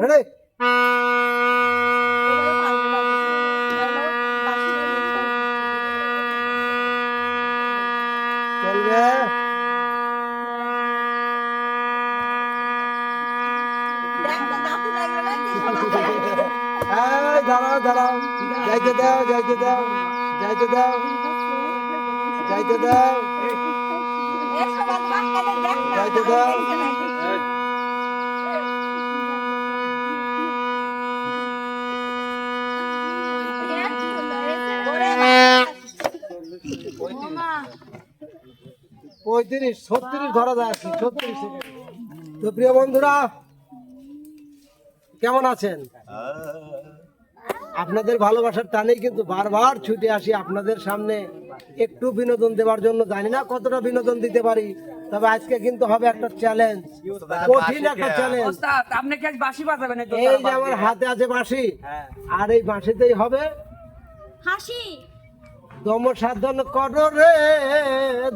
এই দাঁড়াও দাঁড়াও। যাইতে দাও যাইতে দাও যাইতে দাও যাইতে দাও। যাইতে দাও। পঁয়ত্রিশ ছত্রিশ ধরা যায় আর কি ছত্রিশ তো প্রিয় বন্ধুরা কেমন আছেন? আপনাদের ভালোবাসার টানেই কিন্তু বারবার ছুটে আসি আপনাদের সামনে। একটু বিনোদন দেওয়ার জন্য জানি না কতটা বিনোদন দিতে পারি তবে আজকে কিন্তু হবে একটা চ্যালেঞ্জ কঠিন একটা চ্যালেঞ্জ আপনি কি বাঁশি বাজাবেন এই যে আমার হাতে আছে বাঁশি আর এই বাঁশিতেই হবে হাসি। দম সাধন করো রে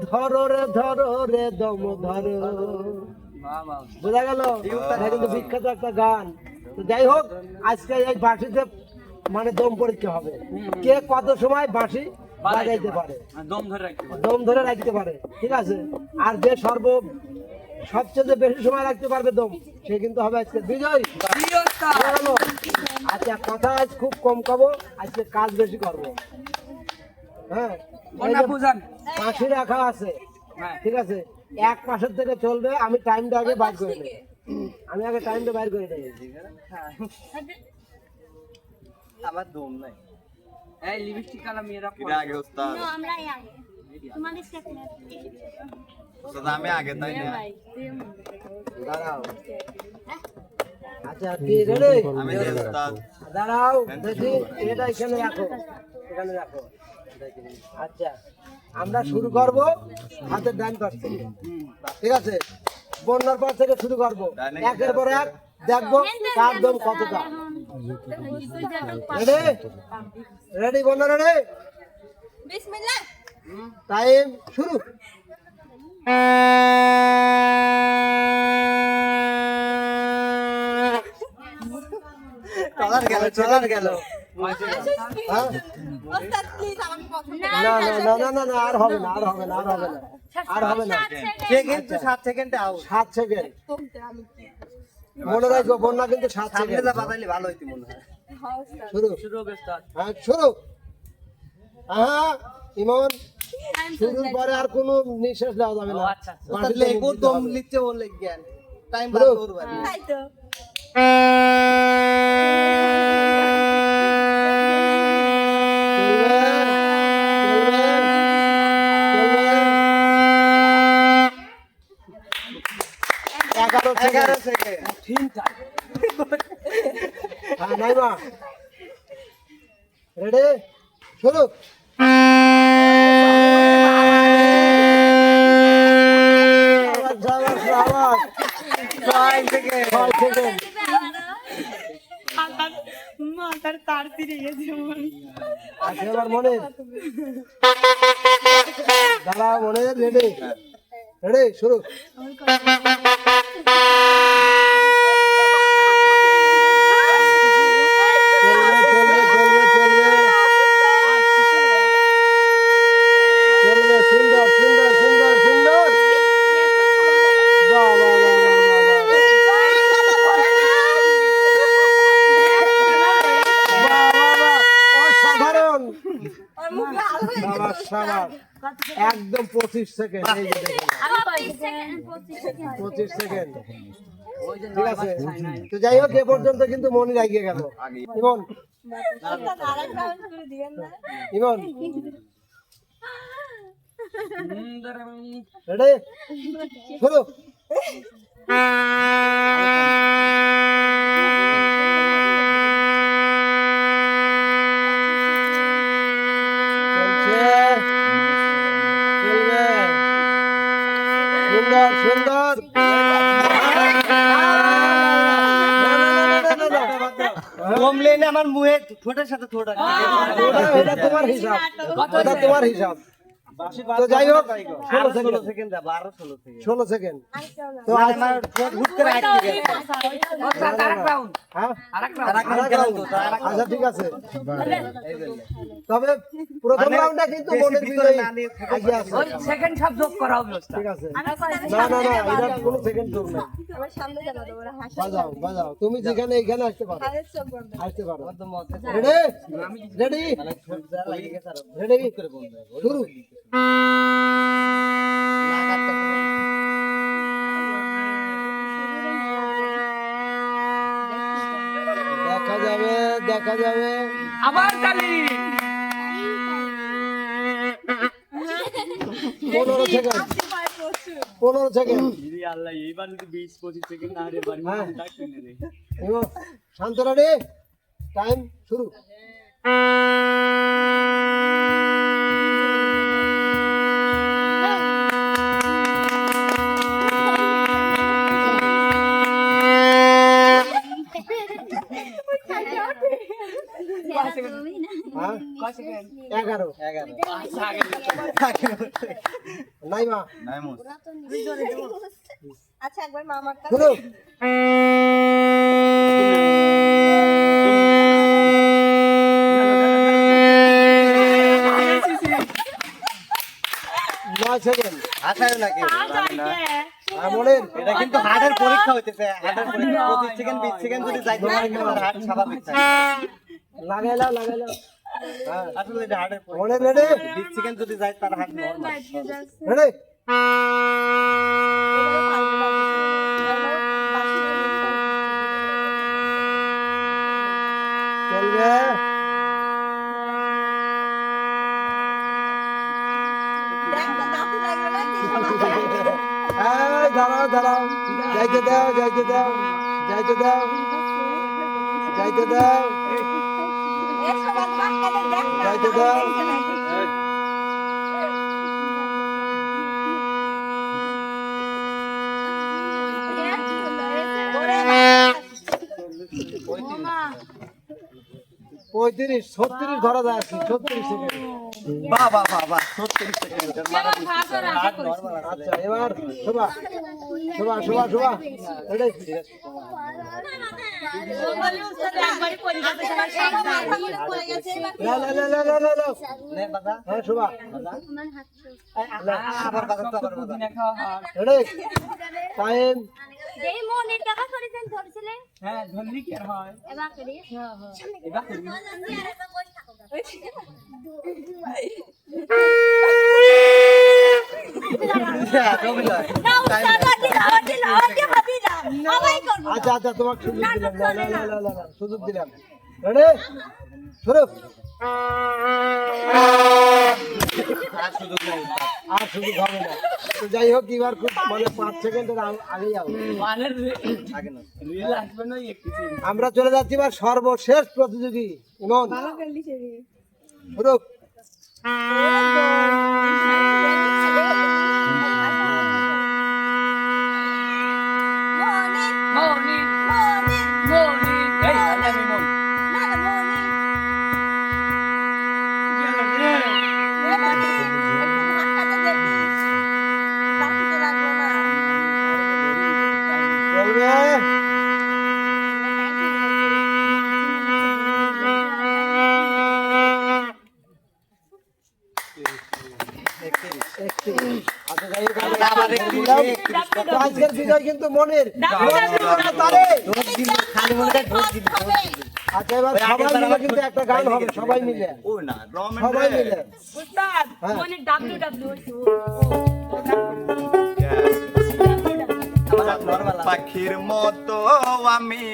ধরো রে ধরো রে দম ধরো। বোঝা গেল? এটা কিন্তু বিখ্যাত একটা গান। যাই হোক আজকে এই বাঁশিতে মানে দম পরীক্ষা হবে। কে কত সময় বাঁশি বাজাইতে পারে? দম ধরে রাখতে দম ধরে রাখতে পারে ঠিক আছে? আর যে সর্ব সবচেয়ে বেশি সময় রাখতে পারবে দম সে কিন্তু হবে আজকে বিজয়? আচ্ছা কথা আজ খুব কম কব আজকে কাজ বেশি করব। হ্যাঁ? পাশে রাখা আছে হ্যাঁ। ঠিক আছে? এক পাশের থেকে চলবে আমি টাইমটা আগে বাইর করে নেব আমি আগে টাইমটা বাইর করে নেব আমার দম নাই। এই লিপস্টিক কালা মেয়েরা কিরা আগে ওস্তাদ? তো আমরাই আগে। তোমাদের স্টেপ ওস্তাদ আমি আগে তাই না? দাঁড়াও। আচ্ছা কি রেডি আমি ওস্তাদ। দাঁড়াও দেখি এটা এখানে রাখো এখানে রাখো। আচ্ছা আমরা শুরু করব হাতের ডান পাশ থেকে। ঠিক আছে? বন্যার পাশ থেকে শুরু করব। একের পর এক দেখব কার দম কতটা। রেডি রেডি বন্যা রেডি বিসমিল্লাহ। টাইম শুরু। চলার গেল চলার গেল। হ্যাঁ? না না না না না আর হবে না। আর হবে না হবে না আর হবে না সাত সেকেন্ডে সাত সেকেন্ড ইমন শুরুর পরে আর কোনো নিঃশ্বাস দেওয়া যাবে না লিখতে জ্ঞান টাইম এগারো এগারো সেকেন্ড হ্যাঁ নাই মা রেডি? শুরু। মাথার তার ফিরে গেছে মনে দাদা মনে। রেডি। রেডি শুরু একদম পঁচিশ সেকেন্ড এই যে দেখুন। পঁচিশ সেকেন্ড ঠিক আছে? তো যাই হোক এ পর্যন্ত কিন্তু মনে লাগিয়ে গেল। ইমন। ইমন। রেডি? শুরু। সুন্দর সুন্দর। কমলে না আমার মুহে ঠোঁটের সাথে ঠোঁট তোমার হিসাব। ওটা তোমার হিসাব। তো যাই হোক ষোলো সেকেন্ড। ষোলো সেকেন্ড তো আমার হ্যাঁ? আচ্ছা ঠিক আছে। তবে প্রথম মানে রাউন্ডটা কিন্তু মনের ভিতরে বিজয়ী আগে আছে। সেকেন্ড সব যোগ করা হবে ঠিক আছে। না না না এটা কোনো সেকেন্ড যোগ না আমার সামনে জানা দেবো ওরা হাসি। বাজাও বাজাও। তুমি যেখানে এখানে আসতে পারো। আসতে পারো। রেডি রেডি মানে। রেডি। শুরু। দেখা যাবে দেখা যাবে। আবার তালি পনেরো সেকেন্ড পনেরো সেকেন্ড আল্লাহ এইবার যদি বিশ পঁচিশ সেকেন্ড না হারে পারি হ্যাঁ। এবং শান্ত রেডি টাইম শুরু। এগারো। এগারো। আচ্ছা একবার মামার নয় সেকেন্ড। আসায় না। কেউ। আর মনের এটা কিন্তু হার্টের পরীক্ষা হইতেছে। হার্টের পরীক্ষা। পঁচিশ সেকেন্ড বিশ সেকেন্ড যদি যাইতে পারে হার্ট স্বাভাবিক থাকে। লাগাইলাম হ্যাঁ আসলে এটা হার্টের মনের পরীক্ষা রেডি বিশ সেকেন্ড যদি যায় তার হার্ট নর্মাল রেডি দাঁড়াও দাঁড়াও। যাইতে দাও যাইতে দাও যাইতে দাও। যাইতে দাও। যাইতে দাও পঁয়ত্রিশ ছত্রিশ ধরা যায় কি ছত্রিশ সেকেন্ড বাহ বাহ বাহ বাহ ছত্রিশ সেকেন্ড আছে আচ্ছা এবার শোভা শোভা শোভা শোভা। হ্যাঁ টাইম যেই মনের করেছেন ধরেছিলেন হ্যাঁ ধরলি কি আর হয় এবার করি এবার করবি। হ্যাঁ। জমি লয় আচ্ছা আচ্ছা তোমাকে সুযোগ দিলাম না না না। না না সুযোগ দিলাম। রেডি শুরু আর সুযোগ হবে না। তো যাই হোক এবার খুব মানে পাঁচ সেকেন্ডের আগে যাও মানে আগে না। রিল আসবে না একটু আমরা চলে যাচ্ছি এবার সর্বশেষ প্রতিযোগী ইমন। শুরু আজকের বিজয় কিন্তু মনের কিন্তু একটা সবাই মিলে পাখির মতো আমি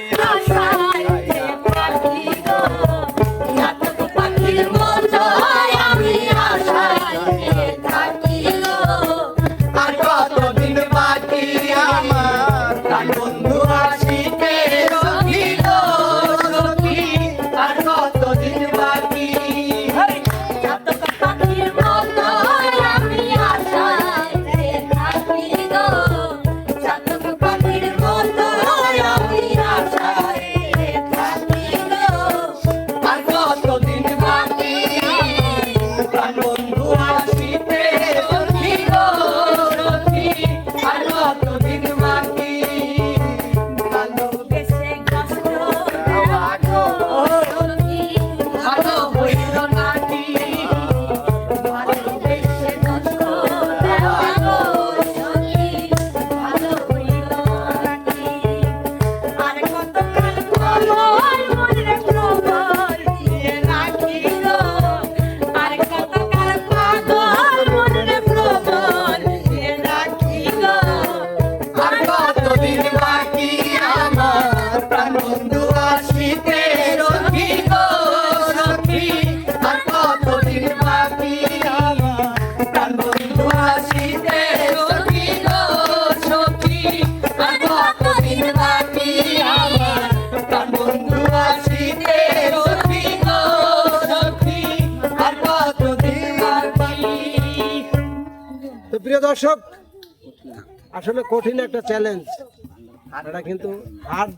প্রিয় দর্শক আসলে কঠিন একটা চ্যালেঞ্জ এটা কিন্তু হার্ড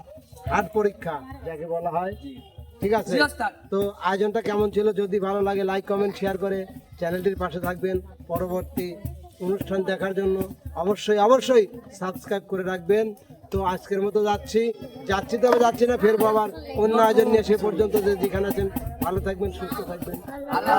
হার্ড পরীক্ষা যাকে বলা হয়। ঠিক আছে? তো আয়োজনটা কেমন ছিল? যদি ভালো লাগে লাইক কমেন্ট শেয়ার করে চ্যানেলটির পাশে থাকবেন। পরবর্তী অনুষ্ঠান দেখার জন্য অবশ্যই অবশ্যই সাবস্ক্রাইব করে রাখবেন। তো আজকের মতো যাচ্ছি। যাচ্ছি তবে যাচ্ছি না ফেরবো আবার। অন্য আয়োজন নিয়ে সে পর্যন্ত যে যেখানে আছেন ভালো থাকবেন সুস্থ থাকবেন। আল্লাহ